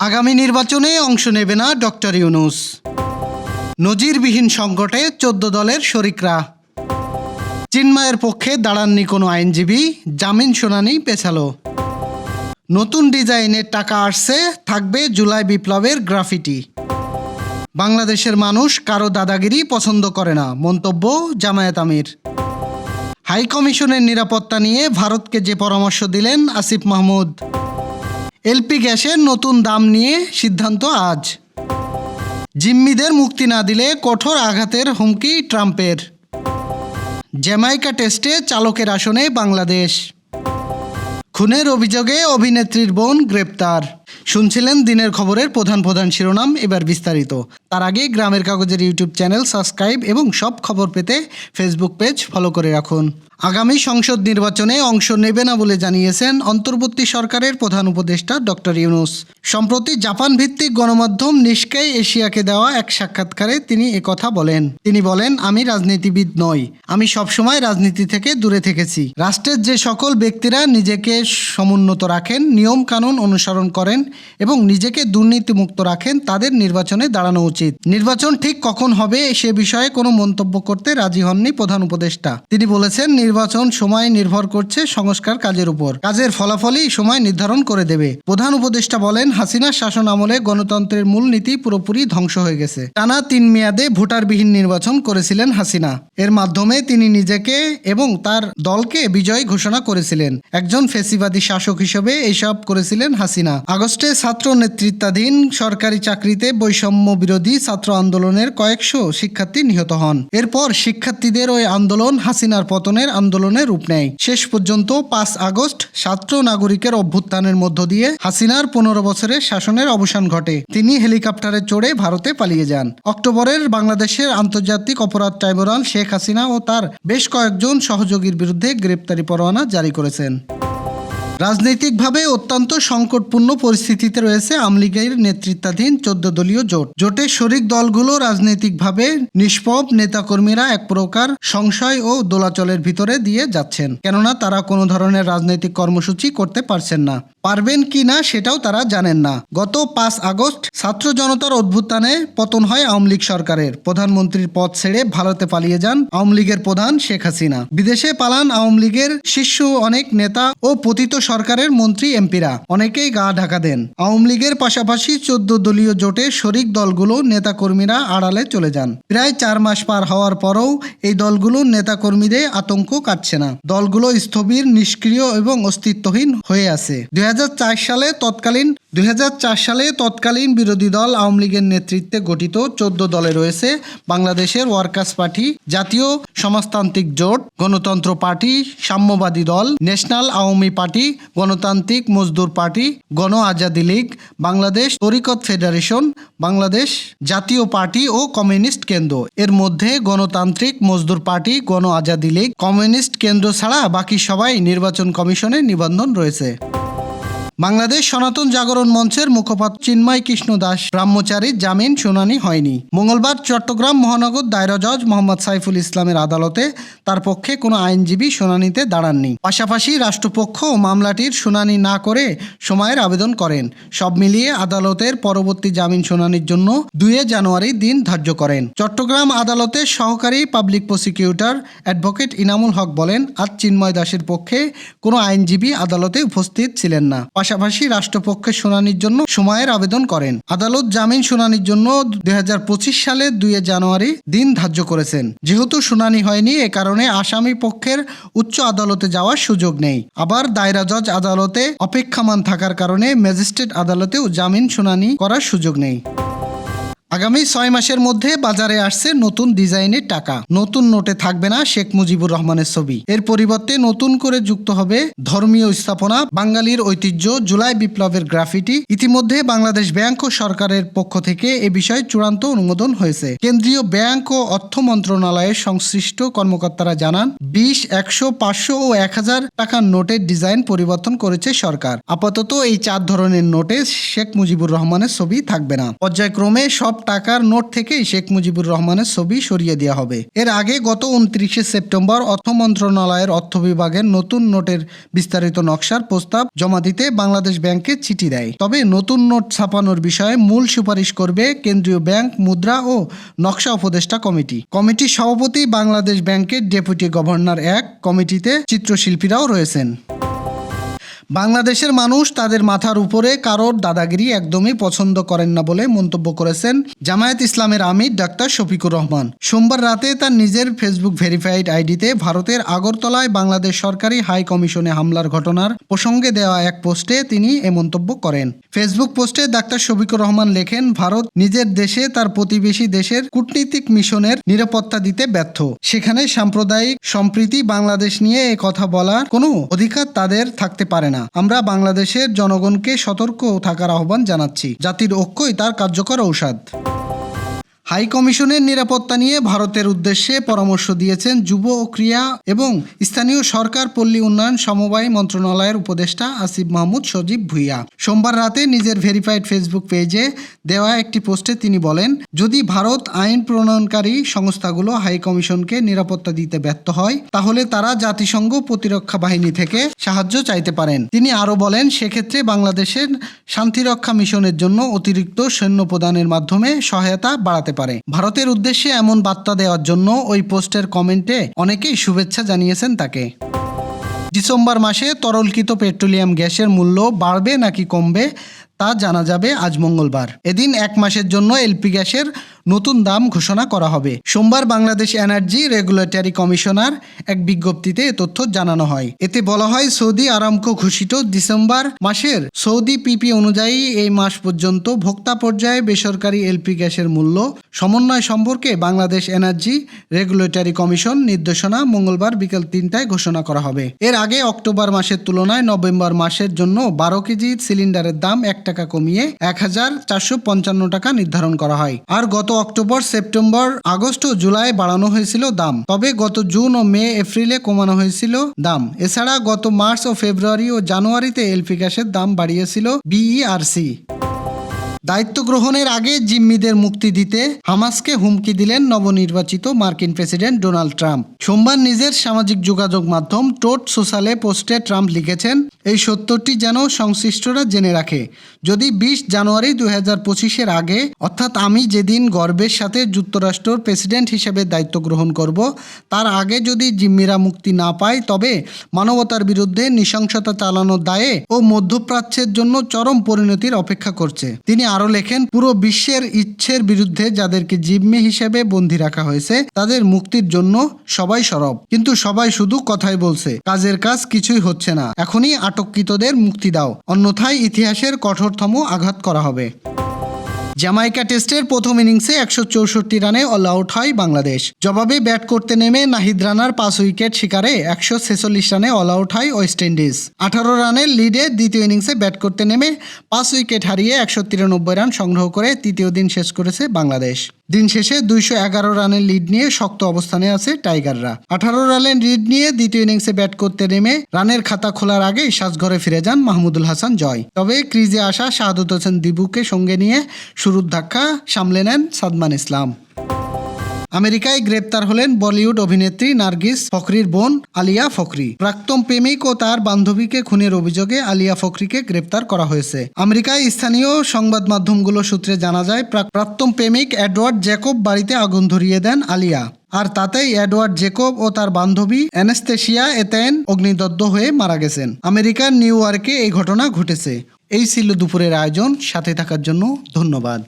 আগামী নির্বাচনে অংশ নেবে না ডক্টর ইউনুস। নজিরবিহীন সংকটে চোদ্দ দলের শরিকরা। চিন্ময়ের পক্ষে দাঁড়াননি কোনো আইনজীবী, জামিন শুনানি পেছালো। নতুন ডিজাইনের টাকা আসছে, থাকবে জুলাই বিপ্লবের গ্রাফিটি। বাংলাদেশের মানুষ কারও দাদাগিরি পছন্দ করে না, মন্তব্য জামায়াত আমির। হাইকমিশনের নিরাপত্তা নিয়ে ভারতকে যে পরামর্শ দিলেন আসিফ মাহমুদ। এলপি গ্যাসের নতুন দাম নিয়ে সিদ্ধান্ত আজ। জিম্মিদের মুক্তি না দিলে কঠোর আঘাতের হুমকি ট্রাম্পের। জ্যামাইকা টেস্টে চালকের আসনে বাংলাদেশ। খুনের অভিযোগে অভিনেত্রীর বোন গ্রেপ্তার। শুনছিলেন দিনের খবরের প্রধান প্রধান শিরোনাম, এবার বিস্তারিত। তার আগে গ্রামের কাগজের ইউটিউব চ্যানেল সাবস্ক্রাইব এবং সব খবর পেতে ফেসবুক পেজ ফলো করে রাখুন। আগামী সংসদ নির্বাচনে অংশ নেবে না বলে জানিয়েছেন অন্তর্বর্তী সরকারের প্রধান উপদেষ্টা ডক্টর ইউনুস। সম্প্রতি জাপান ভিত্তিক গণমাধ্যম নিষ্কাই এশিয়াকে দেওয়া এক সাক্ষাৎকারে তিনি একথা বলেন। তিনি বলেন, আমি রাজনীতিবিদ নই। আমি সবসময় রাজনীতি থেকে দূরে থেকেছি। রাষ্ট্রের যে সকল ব্যক্তিরা নিজেকে সমুন্নত রাখেন নিয়ম কানুন অনুসরণ করেন এবং নিজেকে দুর্নীতিমুক্ত রাখেন, তাদের নির্বাচনে দাঁড়ানো উচিত। নির্বাচন ঠিক কখন হবে সে বিষয়ে কোনো মন্তব্য করতে রাজি হননি প্রধান উপদেষ্টা। তিনি বলেছেন, নির্বাচন সময় নির্ভর করছে সংস্কার কাজের উপর। কাজের ফলাফলই সময় নির্ধারণ করে দেবে। প্রধান উপদেষ্টা বলেন, হাসিনার শাসন আমলে গণতন্ত্রের মূলনীতি পুরোপুরি ধ্বংস হয়ে গেছে। টানা তিন মেয়াদে ভোটারবিহীন নির্বাচন করেছিলেন হাসিনা। এর মাধ্যমে তিনি নিজেকে এবং তার দলকে বিজয় ঘোষণা করেছিলেন। একজন ফেসিবাদী শাসক হিসেবে এসব করেছিলেন হাসিনা। আগস্টে ছাত্র নেতৃত্বাধীন সরকারি চাকরিতে বৈষম্য বিরোধী ছাত্র আন্দোলনের কয়েকশো শিক্ষার্থী নিহত হন। এরপর শিক্ষার্থীদের ওই আন্দোলন হাসিনার পতনের আন্দোলনে রূপ নেয়। শেষ পর্যন্ত পাঁচ আগস্ট ছাত্র নাগরিকের অভ্যুত্থানের মধ্য দিয়ে হাসিনার পনেরো বছরের শাসনের অবসান ঘটে। তিনি হেলিকপ্টারে চড়ে ভারতে পালিয়ে যান। অক্টোবরের বাংলাদেশের আন্তর্জাতিক অপরাধ ট্রাইব্যুনাল শেখ হাসিনা ও তার বেশ কয়েকজন সহযোগীর বিরুদ্ধে গ্রেপ্তারি পরোয়ানা জারি করেছেন। রাজনৈতিকভাবে অত্যন্ত সংকটপূর্ণ পরিস্থিতিতে রয়েছে আমলিগের নেতৃত্বাধীন চোদ্দ দলীয় জোট। জোটের শরিক দলগুলো রাজনৈতিকভাবে নিষ্পব নেতাকর্মীরা এক প্রকার সংশয় ও দোলাচলের ভিতরে দিয়ে যাচ্ছেন। কেননা তারা কোনো ধরনের রাজনৈতিক কর্মসূচি করতে পারছেন না। পারবেন কি না সেটাও তারা জানেন না। গত পাঁচ আগস্ট ছাত্র জনতার অভ্যুত্থানে পতন হয় আওয়ামী লীগ সরকারের। প্রধানমন্ত্রীর পদ ছেড়ে ভারতে পালিয়ে যান আওয়ামী লীগের প্রধান শেখ হাসিনা। বিদেশে পালান আওয়ামী লীগের শীর্ষ অনেক নেতা ও পতিত সরকারের মন্ত্রী এমপিরা। অনেকেই গা ঢাকা দেন। আওয়ামী লীগের পাশাপাশি চোদ্দ দলীয় জোটে শরিক দলগুলো নেতাকর্মীরা আড়ালে চলে যান। প্রায় চার মাস পার হওয়ার পরও এই দলগুলোর নেতাকর্মীদের আতঙ্ক কাটছে না। দলগুলো স্থবির, নিষ্ক্রিয় এবং অস্তিত্বহীন হয়ে আছে। দুই হাজার চার সালে তৎকালীন দু হাজার চার সালে তৎকালীন বিরোধী দল আওয়ামী লীগের নেতৃত্বে গঠিত চোদ্দ দলে রয়েছে বাংলাদেশের ওয়ার্কার্স পার্টি, জাতীয় সমাজতান্ত্রিক জোট, গণতন্ত্র পার্টি, সাম্যবাদী দল, ন্যাশনাল আওয়ামী পার্টি, গণতান্ত্রিক মজদুর পার্টি, গণ আজাদি লীগ, বাংলাদেশ তরিকত ফেডারেশন, বাংলাদেশ জাতীয় পার্টি ও কমিউনিস্ট কেন্দ্র। এর মধ্যে গণতান্ত্রিক মজদুর পার্টি, গণ আজাদি লীগ, কমিউনিস্ট কেন্দ্র ছাড়া বাকি সবাই নির্বাচন কমিশনের নিবন্ধন রয়েছে। বাংলাদেশ সনাতন জাগরণ মঞ্চের মুখপাত্র চিন্ময় কৃষ্ণ দাস ব্রাহ্মচারীর জামিন শুনানি হয়নি। মঙ্গলবার চট্টগ্রাম মহানগর দায়রা জজ মোহাম্মদ সাইফুল ইসলামের আদালতে তার পক্ষে কোনো আইনজীবী শুনানিতে দাঁড়াননি। পাশাপাশি রাষ্ট্রপক্ষ মামলাটির শুনানি না করে সময়ের আবেদন করেন। সব মিলিয়ে আদালতের পরবর্তী জামিন শুনানির জন্য দুয়ে জানুয়ারি দিন ধার্য করেন। চট্টগ্রাম আদালতের সহকারী public prosecutor advocate Inamul Haque বলেন, আজ চিন্ময় দাসের পক্ষে কোনো আইনজীবী আদালতে উপস্থিত ছিলেন না। পাশাপাশি রাষ্ট্রপক্ষের শুনানির জন্য সময়ের আবেদন করেন। আদালত জামিন শুনানির জন্য দুই সালের দুইয়ে জানুয়ারি দিন ধার্য করেছেন। যেহেতু শুনানি হয়নি, এ কারণে আসামি পক্ষের উচ্চ আদালতে যাওয়ার সুযোগ নেই। আবার দায়রা জজ আদালতে অপেক্ষামান থাকার কারণে ম্যাজিস্ট্রেট আদালতেও জামিন শুনানি করার সুযোগ নেই। আগামী ছয় মাসের মধ্যে বাজারে আসছে নতুন ডিজাইনের টাকা। নতুন নোটে থাকবে না শেখ মুজিবুর রহমানের ছবি। এর পরিবর্তে নতুন করে যুক্ত হবে ধর্মীয় স্থাপনা, বাঙালির ঐতিহ্য, জুলাই বিপ্লবের গ্রাফিটি। ইতিমধ্যে বাংলাদেশ ব্যাংক ও সরকারের পক্ষ থেকে এ বিষয়ে চূড়ান্ত অনুমোদন হয়েছে। কেন্দ্রীয় ব্যাংক ও অর্থ মন্ত্রণালয়ের সংশ্লিষ্ট কর্মকর্তারা জানান, বিশ, একশো, পাঁচশো ও এক হাজার টাকার নোটের ডিজাইন পরিবর্তন করেছে সরকার। আপাতত এই চার ধরনের নোটে শেখ মুজিবুর রহমানের ছবি থাকবে না। পর্যায়ক্রমে সব টাকার নোট থেকেই শেখ মুজিবুর রহমানের ছবি সরিয়ে দেওয়া হবে। এর আগে গত উনত্রিশে সেপ্টেম্বর অর্থ মন্ত্রণালয়ের অর্থ বিভাগের নতুন নোটের বিস্তারিত নকশার প্রস্তাব জমা দিতে বাংলাদেশ ব্যাংকে চিঠি দেয়। তবে নতুন নোট ছাপানোর বিষয়ে মূল সুপারিশ করবে কেন্দ্রীয় ব্যাংক, মুদ্রা ও নকশা উপদেষ্টা কমিটি। কমিটির সভাপতি বাংলাদেশ ব্যাংকের ডেপুটি গভর্নর এক কমিটিতে চিত্রশিল্পীরাও রয়েছেন। বাংলাদেশের মানুষ তাদের মাথার উপরে কারোর দাদাগিরি একদমই পছন্দ করেন না বলে মন্তব্য করেছেন জামায়াত ইসলামের আমির ডাক্তার শফিকুর রহমান। সোমবার রাতে তার নিজের ফেসবুক ভেরিফাইড আইডিতে ভারতের আগরতলায় বাংলাদেশ সরকারি হাই কমিশনে হামলার ঘটনার প্রসঙ্গে দেওয়া এক পোস্টে তিনি এ মন্তব্য করেন। ফেসবুক পোস্টে ডাক্তার শফিকুর রহমান লেখেন, ভারত নিজের দেশে তার প্রতিবেশী দেশের কূটনীতিক মিশনের নিরাপত্তা দিতে ব্যর্থ। সেখানে সাম্প্রদায়িক সম্প্রীতি বাংলাদেশ নিয়ে এ কথা বলার কোনো অধিকার তাদের থাকতে পারে না। আমরা বাংলাদেশের জনগণকে সতর্ক থাকার আহ্বান জানাচ্ছি। জাতির ঐক্যই তার কার্যকর ঔষধ। হাই কমিশনের নিরাপত্তা নিয়ে ভারতের উদ্দেশ্যে পরামর্শ দিয়েছেন যুব ও ক্রিয়া এবং স্থানীয় সরকার পল্লী উন্নয়ন সমবায় মন্ত্রণালয়ের উপদেষ্টা আসিফ মাহমুদ সজীব ভুইয়া। সোমবার রাতে নিজের ভেরিফাইড ফেসবুক পেজে দেওয়া একটি পোস্টে তিনি বলেন, যদি ভারত আইন প্রণয়নকারী সংস্থাগুলো হাই কমিশনকে নিরাপত্তা দিতে ব্যর্থ হয়, তাহলে তারা জাতিসংঘ প্রতিরক্ষা বাহিনী থেকে সাহায্য চাইতে পারেন। তিনি আরও বলেন, সেক্ষেত্রে বাংলাদেশের শান্তিরক্ষা মিশনের জন্য অতিরিক্ত সৈন্য প্রদানের মাধ্যমে সহায়তা বাড়াতে পারে। ভারতের উদ্দেশ্যে এমন বার্তা দেওয়ার জন্য ওই পোস্টের কমেন্টে অনেকেই শুভেচ্ছা জানিয়েছেন তাকে। ডিসেম্বর মাসে তরলকৃত পেট্রোলিয়াম গ্যাসের মূল্য বাড়বে নাকি কমবে তা জানা যাবে আজ মঙ্গলবার। এদিন এক মাসের জন্য এলপি গ্যাসের নতুন দাম ঘোষণা করা হবে। সোমবার বাংলাদেশ এনার্জি রেগুলেটরি কমিশনার এক বিজ্ঞপ্তিতে তথ্য জানানো হয়। এতে বলা হয়, সৌদি আরামকো ঘোষিত ডিসেম্বর মাসের সৌদি পিপি অনুযায়ী এই মাস পর্যন্ত ভোক্তা পর্যায়ে বেসরকারি এলপি গ্যাসের মূল্য সমন্বয় সম্পর্কে বাংলাদেশ এনার্জি রেগুলেটরি কমিশন নির্দেশনা মঙ্গলবার বিকেল তিনটায় ঘোষণা করা হবে। এর আগে অক্টোবর মাসের তুলনায় নভেম্বর মাসের জন্য বারো কেজি সিলিন্ডারের দাম এক টাকা কমিয়ে এক হাজার চারশো পঞ্চান্ন টাকা নির্ধারণ করা হয়। আর গত অক্টোবর, সেপ্টেম্বর, আগস্ট ও জুলাই বাড়ানো হয়েছিল দাম। তবে গত জুন ও মে, এপ্রিলে কমানো হয়েছিল দাম। এছাড়া গত মার্চ ও ফেব্রুয়ারি ও জানুয়ারিতে এলপি গ্যাসের দাম বাড়িয়েছিল বিইআরসি। দায়িত্ব গ্রহণের আগে জিম্মিদের মুক্তি দিতে হামাসকে হুমকি দিলেন নবনির্বাচিত মার্কিন প্রেসিডেন্ট ডোনাল্ড ট্রাম্প। সোমবার নিজের সামাজিক যোগাযোগ মাধ্যম টোট সোশ্যালে পোস্টে ট্রাম্প লিখেছেন, এই সত্যটি যেন সংশ্লিষ্টরা জেনে রাখে। যদি বিশ জানুয়ারি দুই হাজার পঁচিশের আগে, অর্থাৎ আমি যেদিন গর্বের সাথে যুক্তরাষ্ট্রের প্রেসিডেন্ট হিসেবে দায়িত্ব গ্রহণ করব, তার আগে যদি জিম্মিরা মুক্তি না পায়, তবে মানবতার বিরুদ্ধে নৃশংসতা চালানোর দায়ে ও মধ্যপ্রাচ্যের জন্য চরম পরিণতির অপেক্ষা করছে। তিনি আরও লেখেন, পুরো বিশ্বের ইচ্ছের বিরুদ্ধে যাদেরকে জিম্মি হিসেবে বন্দী রাখা হয়েছে, তাদের মুক্তির জন্য সবাই সরব। কিন্তু সবাই শুধু কথাই বলছে, কাজের কাজ কিছুই হচ্ছে না। এখনই আটককৃতদের মুক্তি দাও। অন্যথায় ইতিহাসের কঠোরতম আঘাত করা হবে। জামাইকা টেস্টের প্রথম ইনিংসে একশো চৌষট্টি রানে অল আউট হয় বাংলাদেশ। জবাবে ব্যাট করতে নেমে নাহিদ রানার পাঁচ উইকেট শিকারে একশো ছেচল্লিশ রানে অল আউট হয় ওয়েস্ট ইন্ডিজ। আঠারো রানের লিডে দ্বিতীয় ইনিংসে ব্যাট করতে নেমে পাঁচ উইকেট হারিয়ে একশো তিরানব্বই রান সংগ্রহ করে তৃতীয় দিন শেষ করেছে বাংলাদেশ। দিন শেষে দুইশো এগারো রানের লিড নিয়ে শক্ত অবস্থানে আছে টাইগাররা। আঠারো রানের লিড নিয়ে দ্বিতীয় ইনিংসে ব্যাট করতে নেমে রানের খাতা খোলার আগেই সাজঘরে ফিরে যান মাহমুদুল হাসান জয়। তবে ক্রিজে আসা শাহাদুত হোসেন দিবুকে সঙ্গে নিয়ে শুরুর ধাক্কা সামলে নেন সাদমান ইসলাম। আমেরিকায় গ্রেপ্তার হলেন বলিউড অভিনেত্রী নার্গিস ফখরির বোন আলিয়া ফখরি। প্রাক্তন প্রেমিক ও তার বান্ধবীকে খুনের অভিযোগে আলিয়া ফখরিকে গ্রেপ্তার করা হয়েছে। আমেরিকায় স্থানীয় সংবাদ মাধ্যমগুলো সূত্রে জানা যায়, প্রাক- প্রাক্তন প্রেমিক এডওয়ার্ড জ্যাকব বাড়িতে আগুন ধরিয়ে দেন আলিয়া। আর তাতেই এডওয়ার্ড জেকব ও তার বান্ধবী অ্যানেস্তেশিয়া এতেন অগ্নিদগ্ধ হয়ে মারা গেছেন। আমেরিকার নিউ ইয়র্কে এই ঘটনা ঘটেছে। এই ছিল দুপুরের আয়োজন। সাথে থাকার জন্য ধন্যবাদ।